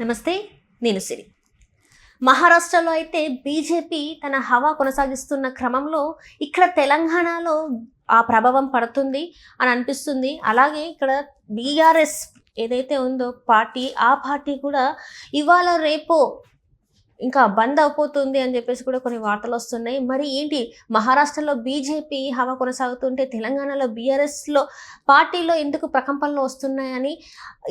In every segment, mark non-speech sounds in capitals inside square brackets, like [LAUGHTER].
నమస్తే నేను సిరి. మహారాష్ట్రలో అయితే బీజేపీ తన హవా కొనసాగిస్తున్న క్రమంలో ఇక్కడ తెలంగాణలో ఆ ప్రభావం పడుతుంది అని అనిపిస్తుంది. అలాగే ఇక్కడ బీఆర్ఎస్ ఏదైతే ఉందో పార్టీ ఆ పార్టీ కూడా ఇవాళ రేపో ఇంకా బంద్ అయిపోతుంది అని చెప్పేసి కూడా కొన్ని వార్తలు వస్తున్నాయి. మరి ఏంటి? మహారాష్ట్రలో బీజేపీ హవా కొనసాగుతుంటే తెలంగాణలో బీఆర్ఎస్లో పార్టీలో ఎందుకు ప్రకంపనలు వస్తున్నాయని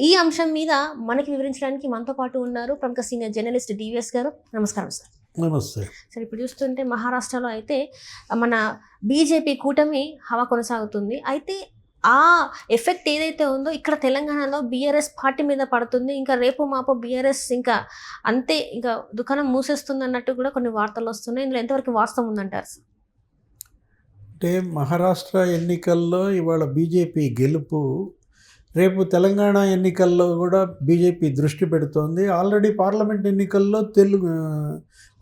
ఈ అంశం మీద మనకి వివరించడానికి మనతో పాటు ఉన్నారు ప్రముఖ సీనియర్ జర్నలిస్ట్ డివిఎస్ గారు. నమస్కారం సార్. నమస్తే. సార్ ఇప్పుడు చూస్తుంటే మహారాష్ట్రలో అయితే మన బీజేపీ కూటమి హవా కొనసాగుతుంది. అయితే ఆ ఎఫెక్ట్ ఏదైతే ఉందో ఇక్కడ తెలంగాణలో బీఆర్ఎస్ పార్టీ మీద పడుతుంది. ఇంకా రేపు మాపో బీఆర్ఎస్ ఇంకా అంతే ఇంకా దుకాణం మూసేస్తుంది అన్నట్టు కూడా కొన్ని వార్తలు వస్తున్నాయి. ఇందులో ఎంతవరకు వాస్తవం ఉందంటారు అంటే మహారాష్ట్ర ఎన్నికల్లో ఇవాళ బీజేపీ గెలుపు రేపు తెలంగాణ ఎన్నికల్లో కూడా బీజేపీ దృష్టి పెడుతోంది. ఆల్రెడీ పార్లమెంట్ ఎన్నికల్లో తెలుగు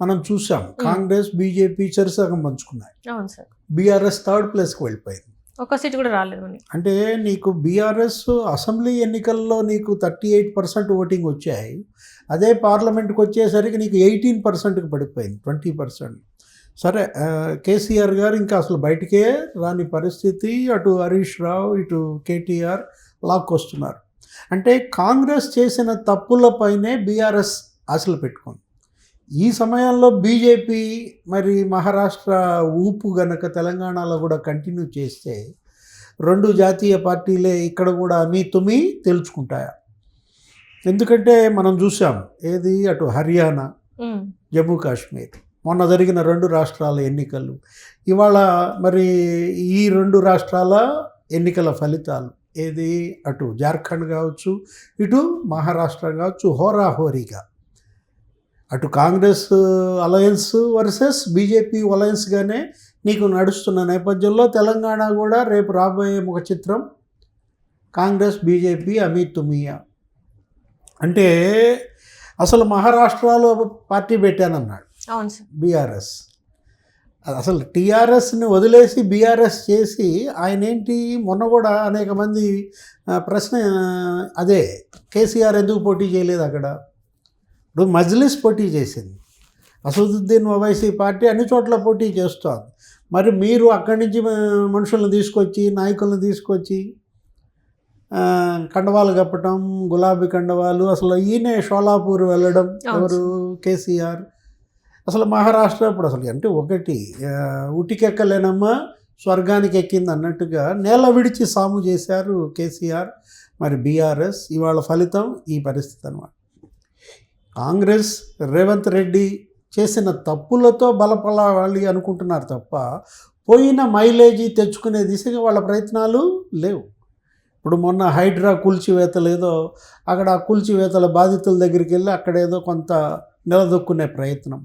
మనం చూసాం. కాంగ్రెస్ బీజేపీ చెరుసగం పంచుకున్నాయి. బీఆర్ఎస్ థర్డ్ ప్లేస్కి వెళ్ళిపోయింది. ఒక సీట్ కూడా రాలేదు మనకి అంటే నీకు బీఆర్ఎస్ అసెంబ్లీ ఎన్నికల్లో నీకు థర్టీ ఎయిట్ పర్సెంట్ ఓటింగ్ వచ్చాయి. అదే పార్లమెంట్కి వచ్చేసరికి నీకు ఎయిటీన్ పర్సెంట్కి పడిపోయింది ట్వంటీ పర్సెంట్. సరే కేసీఆర్ గారు ఇంకా అసలు బయటికే రాని పరిస్థితి. అటు హరీష్ రావు ఇటు కేటీఆర్ లాక్కొస్తున్నారు అంటే కాంగ్రెస్ చేసిన తప్పులపైనే బీఆర్ఎస్ ఆశలు పెట్టుకుంది. ఈ సమయంలో బీజేపీ మరి మహారాష్ట్ర ఊపు గనక తెలంగాణలో కూడా కంటిన్యూ చేస్తే రెండు జాతీయ పార్టీలే ఇక్కడ కూడా మీ తుమి తేల్చుకుంటాయా? ఎందుకంటే మనం చూసాం ఏది? అటు హర్యానా జమ్మూ కాశ్మీర్. మొన్న జరిగిన రెండు రాష్ట్రాల ఎన్నికలు. ఇవాళ మరి ఈ రెండు రాష్ట్రాల ఎన్నికల ఫలితాలు ఏది? అటు జార్ఖండ్ కావచ్చు ఇటు మహారాష్ట్ర కావచ్చు హోరాహోరీగా. అటు కాంగ్రెస్ అలయన్స్ వర్సెస్ బీజేపీ అలయన్స్గానే నీకు నడుస్తున్న నేపథ్యంలో తెలంగాణ కూడా రేపు రాబోయే ముఖ చిత్రం కాంగ్రెస్ బీజేపీ అమిత్ తుమియా అంటే అసలు మహారాష్ట్రలో పార్టీ పెట్టానన్నాడు బీఆర్ఎస్. అసలు టీఆర్ఎస్ని వదిలేసి బీఆర్ఎస్ చేసి ఆయన ఏంటి? మొన్న కూడా అనేక మంది ప్రశ్న అదే కేసీఆర్ ఎందుకు పోటీ చేయలేదు అక్కడ? ఇప్పుడు మజ్లిస్ పోటీ చేసింది. అసదుద్దీన్ ఓవైసీ పార్టీ అన్ని చోట్ల పోటీ చేస్తోంది. మరి మీరు అక్కడి నుంచి మనుషులను తీసుకొచ్చి నాయకులను తీసుకొచ్చి కండవాలు కప్పటం గులాబీ కండవాలు అసలు ఈయనే షోలాపూర్ వెళ్ళడం ఎవరు? కేసీఆర్. అసలు మహారాష్ట్ర ఇప్పుడు అసలు అంటే ఒకటి ఉటికెక్కలేనమ్మా స్వర్గానికి ఎక్కింది అన్నట్టుగా నేల విడిచి సాము చేశారు కేసీఆర్. మరి బీఆర్ఎస్ ఇవాళ ఫలితం ఈ పరిస్థితి అనమాట కాంగ్రెస్ రేవంత్ రెడ్డి చేసిన తప్పులతో బలపడాలి అనుకుంటున్నారు తప్ప పోయిన మైలేజీ తెచ్చుకునే దిశగా వాళ్ళ ప్రయత్నాలు లేవు. ఇప్పుడు మొన్న హైడ్రా కూల్చివేతలు ఏదో అక్కడ ఆ కూల్చివేతల బాధితుల దగ్గరికి వెళ్ళి అక్కడ ఏదో కొంత నిలదొక్కునే ప్రయత్నం.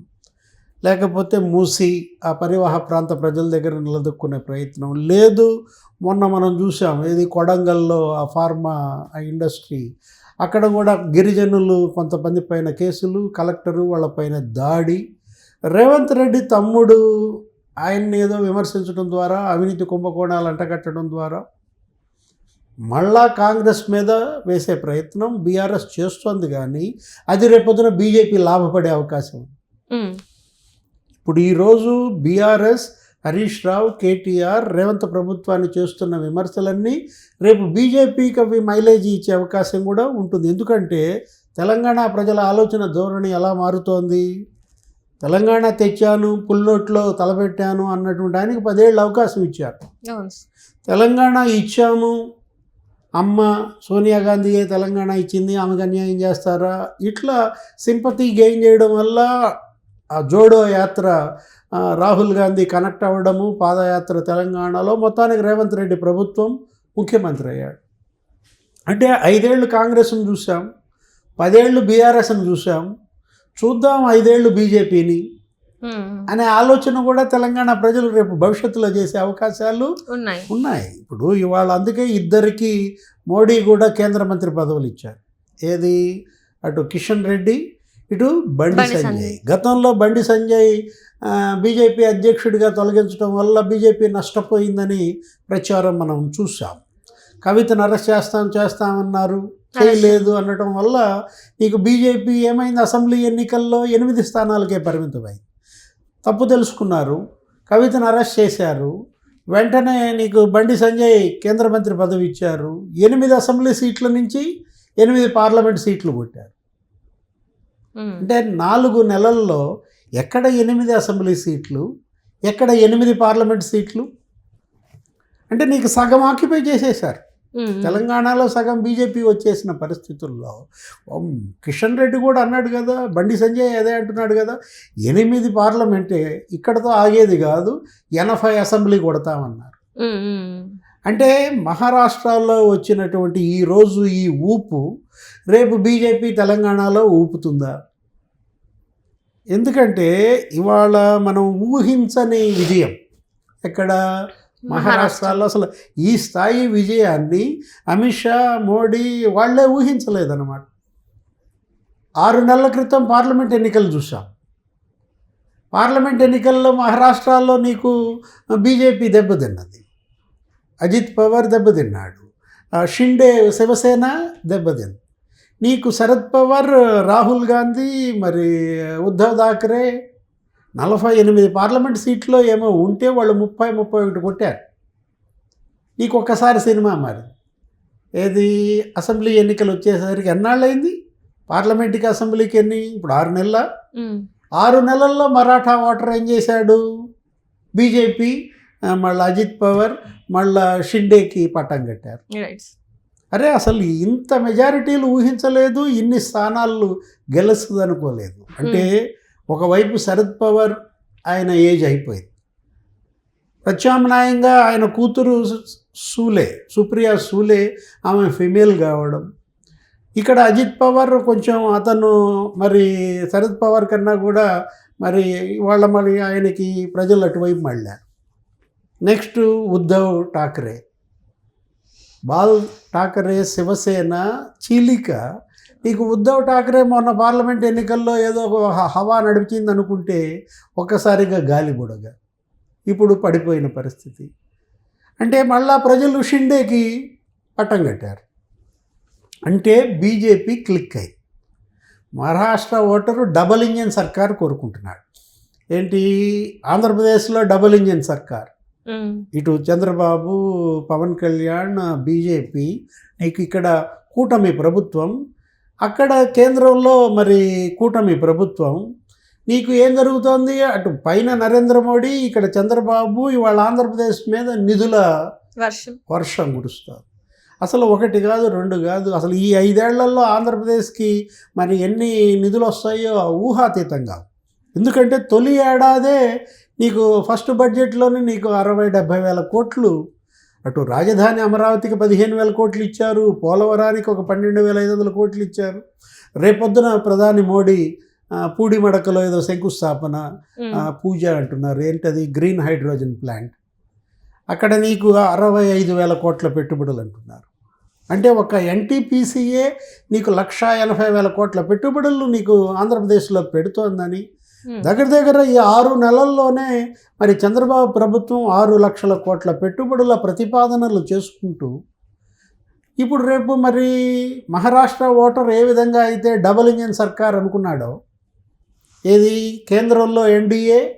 లేకపోతే మూసి ఆ పరివాహ ప్రాంత ప్రజల దగ్గర నిలదొక్కునే ప్రయత్నం లేదు. మొన్న మనం చూసాం ఏది కొడంగల్లో ఆ ఫార్మా ఆ ఇండస్ట్రీ అక్కడ కూడా గిరిజనులు కొంతమంది పైన కేసులు కలెక్టరు వాళ్ళ పైన దాడి. రేవంత్ రెడ్డి తమ్ముడు ఆయన్ని ఏదో విమర్శించడం ద్వారా అవినీతి కుంభకోణాలు అంటగట్టడం ద్వారా మళ్ళా కాంగ్రెస్ మీద వేసే ప్రయత్నం బీఆర్ఎస్ చేస్తోంది కానీ అది రేపొద్దున బీజేపీ లాభపడే అవకాశం. ఇప్పుడు ఈరోజు బీఆర్ఎస్ హరీష్ రావు కేటీఆర్ రేవంత్ ప్రభుత్వాన్ని చేస్తున్న విమర్శలన్నీ రేపు బీజేపీకి అవి మైలేజీ ఇచ్చే అవకాశం కూడా ఉంటుంది. ఎందుకంటే తెలంగాణ ప్రజల ఆలోచన ధోరణి ఎలా మారుతోంది? తెలంగాణ తెచ్చాను పుల్లోట్లో తలపెట్టాను అన్నటువంటి ఆయనకి పదేళ్ళు అవకాశం ఇచ్చారు. తెలంగాణ ఇచ్చాము. అమ్మ సోనియా గాంధీయే తెలంగాణ ఇచ్చింది ఆమెకు అన్యాయం చేస్తారా? ఇట్లా సింపతి గెయిన్ చేయడం వల్ల ఆ జోడో యాత్ర రాహుల్ గాంధీ కనెక్ట్ అవ్వడము పాదయాత్ర తెలంగాణలో మొత్తానికి రేవంత్ రెడ్డి ప్రభుత్వం ముఖ్యమంత్రి అయ్యాడు. అంటే ఐదేళ్ళు కాంగ్రెస్ను చూసాం పదేళ్ళు బీఆర్ఎస్ని చూసాం చూద్దాం ఐదేళ్ళు బీజేపీని అనే ఆలోచన కూడా తెలంగాణ ప్రజలు రేపు భవిష్యత్తులో చేసే అవకాశాలు ఉన్నాయి. ఉన్నాయి. ఇప్పుడు ఇవాళ అందుకే ఇద్దరికి మోడీ కూడా కేంద్ర మంత్రి పదవులు ఇచ్చారు. ఏది? అటు కిషన్ రెడ్డి ఇటు బండి సంజయ్. గతంలో బండి సంజయ్ బీజేపీ అధ్యక్షుడిగా తొలగించడం వల్ల బీజేపీ నష్టపోయిందని ప్రచారం మనం చూసాం కవితను అరెస్ట్ చేస్తాం చేస్తామన్నారు. చేయలేదు అనడం వల్ల నీకు బీజేపీ ఏమైంది? అసెంబ్లీ ఎన్నికల్లో ఎనిమిది స్థానాలకే పరిమితమైంది. తప్పు తెలుసుకున్నారు. కవితను అరెస్ట్ చేశారు. వెంటనే నీకు బండి సంజయ్ కేంద్ర మంత్రి పదవి ఇచ్చారు. ఎనిమిది అసెంబ్లీ సీట్ల నుంచి ఎనిమిది పార్లమెంట్ సీట్లు కొట్టారు. అంటే నాలుగు నెలల్లో ఎక్కడ ఎనిమిది అసెంబ్లీ సీట్లు ఎక్కడ ఎనిమిది పార్లమెంట్ సీట్లు అంటే నీకు సగం ఆక్యుపై చేసేశారు. తెలంగాణలో సగం బీజేపీ వచ్చేసిన పరిస్థితుల్లో కిషన్ రెడ్డి కూడా అన్నాడు కదా బండి సంజయ్ అదే అంటున్నాడు కదా ఎనిమిది పార్లమెంటే ఇక్కడతో ఆగేది కాదు ఎనభై అసెంబ్లీ కొడతామన్నారు. అంటే మహారాష్ట్రలో వచ్చినటువంటి ఈ రోజు ఈ ఊపు రేపు బీజేపీ తెలంగాణలో ఊపుతుందా? ఎందుకంటే ఇవాళ మనం ఊహించని విజయం ఎక్కడ? మహారాష్ట్రలో అసలు ఈ స్థాయి విజయాన్ని అమిత్ షా మోడీ వాళ్ళే ఊహించలేదన్నమాట. ఆరు నెలల క్రితం పార్లమెంట్ ఎన్నికలు చూసాం పార్లమెంట్ ఎన్నికల్లో మహారాష్ట్రలో నీకు బీజేపీ దెబ్బతిన్నది. అజిత్ పవార్ దెబ్బతిన్నాడు. షిండే శివసేన దెబ్బతింది. నీకు శరద్ పవార్ రాహుల్ గాంధీ మరి ఉద్ధవ్ థాకరే నలభై ఎనిమిది పార్లమెంట్ సీట్లో ఏమో ఉంటే వాళ్ళు ముప్పై ముప్పై ఒకటి కొట్టారు. నీకు ఒక్కసారి సినిమా మరి ఏది? అసెంబ్లీ ఎన్నికలు వచ్చేసరికి ఎన్నాళ్ళైంది పార్లమెంట్కి అసెంబ్లీకి ఎన్ని? ఇప్పుడు ఆరు నెలల. ఆరు నెలల్లో మరాఠా ఓటర్ ఏం చేశాడు? బీజేపీ మళ్ళీ అజిత్ పవార్ మళ్ళా షిండేకి పట్టం కట్టారు. అరే అసలు ఇంత మెజారిటీలు ఊహించలేదు ఇన్ని స్థానాలు గెలుస్తుంది అనుకోలేదు అంటే ఒకవైపు శరద్ పవార్ ఆయన ఏజ్ అయిపోయింది. ప్రత్యామ్నాయంగా ఆయన కూతురు సూలే సుప్రియా సూలే ఆమె ఫిమేల్ కావడం. ఇక్కడ అజిత్ పవార్ కొంచెం అతను మరి శరద్ పవార్ కన్నా కూడా మరి వాళ్ళ మరి ఆయనకి ప్రజలు అటువైపు మళ్ళారు. నెక్స్ట్ ఉద్ధవ్ ఠాకరే. బాల్ ఠాకరే శివసేన చీలిక. నీకు ఉద్ధవ్ ఠాకరే మొన్న పార్లమెంట్ ఎన్నికల్లో ఏదో ఒక హవా నడిపించింది అనుకుంటే ఒక్కసారిగా గాలి బుడగ. ఇప్పుడు పడిపోయిన పరిస్థితి. అంటే మళ్ళా ప్రజలు షిండేకి పట్టం కట్టారు. అంటే బీజేపీ క్లిక్ అయింది మహారాష్ట్ర ఓటరు డబల్ ఇంజన్ సర్కార్ కోరుకుంటున్నాడు. ఏంటి? ఆంధ్రప్రదేశ్లో డబల్ ఇంజన్ సర్కార్. ఇటు చంద్రబాబు పవన్ కళ్యాణ్ బీజేపీ నీకు ఇక్కడ కూటమి ప్రభుత్వం అక్కడ కేంద్రంలో మరి కూటమి ప్రభుత్వం నీకు ఏం జరుగుతోంది? అటు పైన నరేంద్ర మోడీ ఇక్కడ చంద్రబాబు ఇవాళ ఆంధ్రప్రదేశ్ మీద నిధుల వర్షం. వర్షం కురుస్తుంది. అసలు ఒకటి కాదు రెండు కాదు అసలు ఈ ఐదేళ్ళలో ఆంధ్రప్రదేశ్కి మరి ఎన్ని నిధులు వస్తాయో ఊహాతీతంగా ఎందుకంటే తొలి ఏడాదే నీకు ఫస్ట్ బడ్జెట్లోనే నీకు అరవై డెబ్భై వేల కోట్లు అటు రాజధాని అమరావతికి పదిహేను వేల కోట్లు ఇచ్చారు పోలవరానికి ఒక పన్నెండు వేల ఐదు వందల కోట్లు ఇచ్చారు. రేపొద్దున ప్రధాని మోడీ ఆ, పూడిమడకలో ఏదో శంకుస్థాపన పూజ అంటున్నారు. ఏంటది? Green hydrogen plant. అక్కడ నీకు అరవై ఐదు వేల కోట్ల పెట్టుబడులు అంటున్నారు. అంటే ఒక ఎన్టీపీసీఏ నీకు లక్ష ఎనభై వేల కోట్ల పెట్టుబడులు నీకు ఆంధ్రప్రదేశ్లో పెడుతోందని. దగ్గర దగ్గర ఈ ఆరు నెలల్లోనే మరి చంద్రబాబు ప్రభుత్వం ఆరు లక్షల కోట్ల పెట్టుబడుల ప్రతిపాదనలు చేసుకుంటూ ఇప్పుడు రేపు మరి మహారాష్ట్ర ఓటర్ ఏ విధంగా అయితే డబుల్ ఇంజన్ సర్కార్ అనుకున్నాడో ఏది కేంద్రంలో ఎన్డీఏ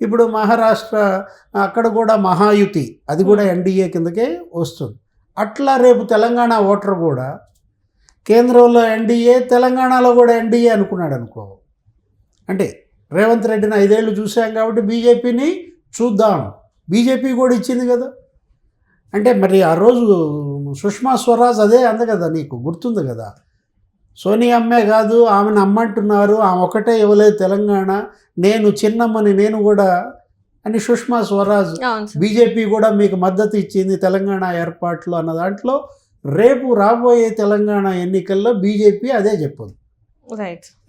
ఇప్పుడు మహారాష్ట్ర అక్కడ కూడా మహాయుతి అది కూడా ఎన్డీఏ కిందకే వస్తుంది. అట్లా రేపు తెలంగాణ ఓటర్ కూడా కేంద్రంలో ఎన్డీఏ తెలంగాణలో కూడా ఎన్డీఏ అనుకున్నాడు అనుకో అంటే రేవంత్ రెడ్డిని ఐదేళ్ళు చూసాం కాబట్టి బీజేపీని చూద్దాం. బీజేపీ కూడా ఇచ్చింది కదా. అంటే మరి ఆ రోజు సుష్మా స్వరాజ్ అదే అంద కదా నీకు గుర్తుంది కదా. సోనియా అమ్మే కాదు ఆమెను అమ్మంటున్నారు ఆమె ఒకటే ఇవ్వలేదు తెలంగాణ నేను చిన్నమ్మని నేను కూడా అని సుష్మా స్వరాజ్ బీజేపీ కూడా మీకు మద్దతు ఇచ్చింది తెలంగాణ ఏర్పాట్లు అన్న దాంట్లో రేపు రాబోయే తెలంగాణ ఎన్నికల్లో బీజేపీ అదే చెప్పదు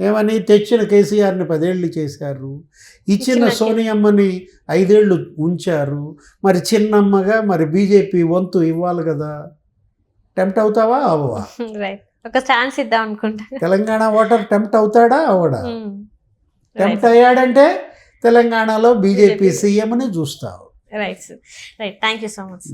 ఏమని తెచ్చిన కేసీఆర్ని పదేళ్ళు చేశారు. ఇచ్చిన సోనియమ్మని ఐదేళ్ళు ఉంచారు. మరి చిన్నమ్మగా మరి బీజేపీ వంతు ఇవ్వాలి కదా. టెంప్ట్ అవుతావా? అవ్వవా రైట్ [LAUGHS] ఒక ఛాన్స్ ఇద్దాం అనుకుంటా. తెలంగాణ ఓటర్ టెంప్ట్ అవుతాడా? అవడా? ఉమ్. టెంప్ట్ అయ్యాడంటే తెలంగాణలో బీజేపీ. సీఎంని చూస్తావు. Right right thank you so much